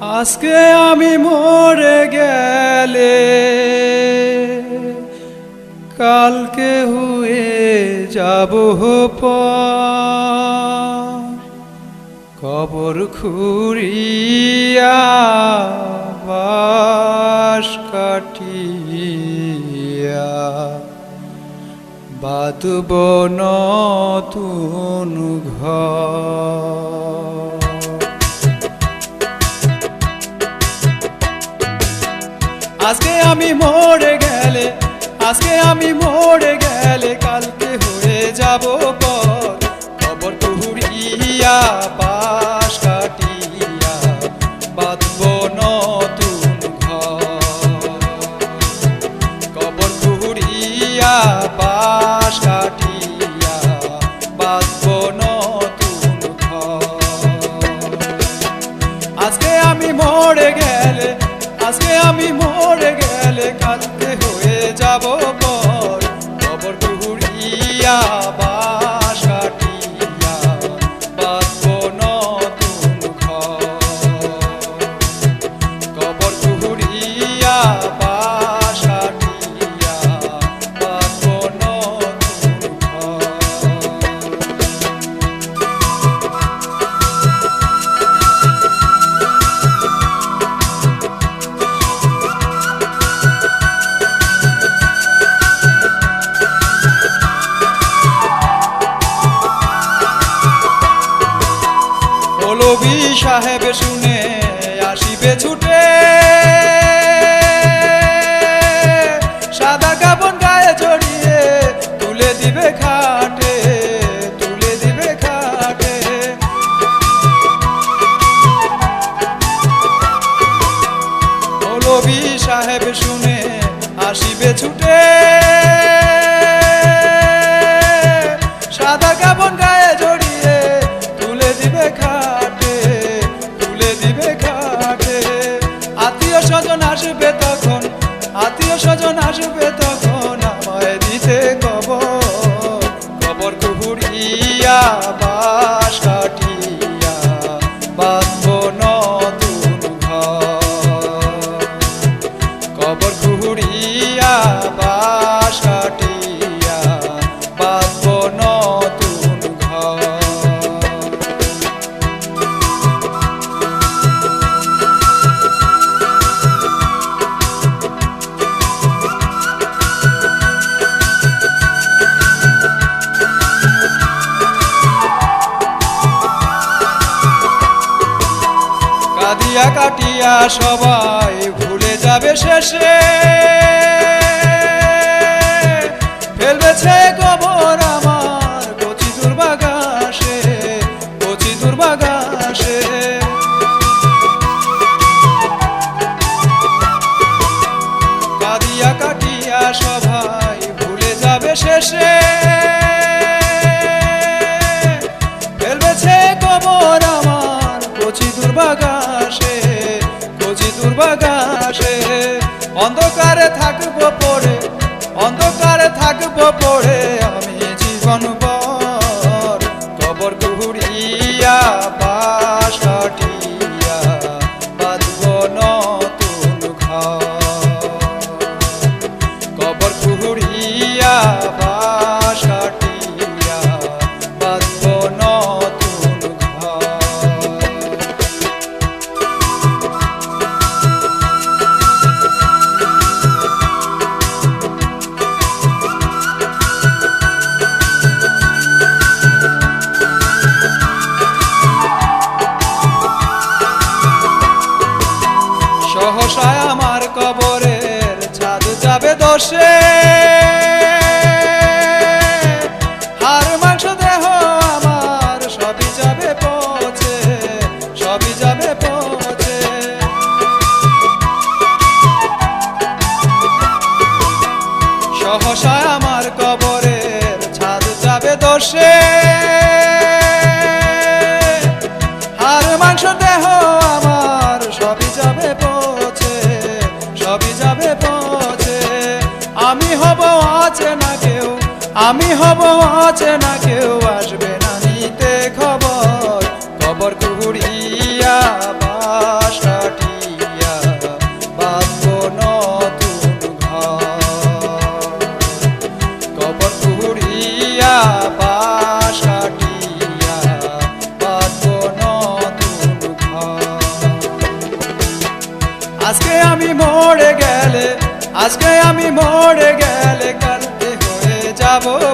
আজকে আমি মরে গেলে কালকে হয়ে যাব। কবর খুঁড়িয়া বাস কাটিয়া বাতুব নতুন ঘর আজকে আমি মরে গেলে, আজকে আমি মরে গেলে কালকে হয়ে যাব পর খবর কুহুড়িয়া পাশ কাটিয়া, বাঁধব নতুন পাশ কাটিয়া, বাঁধব নতুন আজকে আমি মরে গেলে আজকে আমি মরে গেলে কাঁদতে হয়ে যাব। মৌলবী সাহেব শুনে আসিবে ছুটে। সাদা কাপড় গায়ে জড়িয়ে তুলে দিবে খাটে, তুলে দিবে খাটে। মৌলবী সাহেব শুনে আসিবে ছুটে। সাদা কাপড় গায়ে কাদিয়া কাটিয়া সবাই ভুলে যাবে শেষে। ফেলবেছে গোবর আমার কচি দুর্বাগাসে কচি দুর্বাগাসে কাদিয়া কাটিয়া সবাই ভুলে যাবে শেষে। ফেলবেছে কবর আমার কচি দুর্বাগাসে থাকবো আমার কবরের ছাদ যাবে দোষে। হার মাংস দেহ আমার সবই যাবে পচে, সবই যাবে পচে। সহসায় আছে না কেউ? আমি হব আছে না কেউ? আসবে না নিতে খবর। খবর কুড়িয়া আজকে আমি মরে গেলে, আজকে আমি মরে গেলে কাল যাব। পর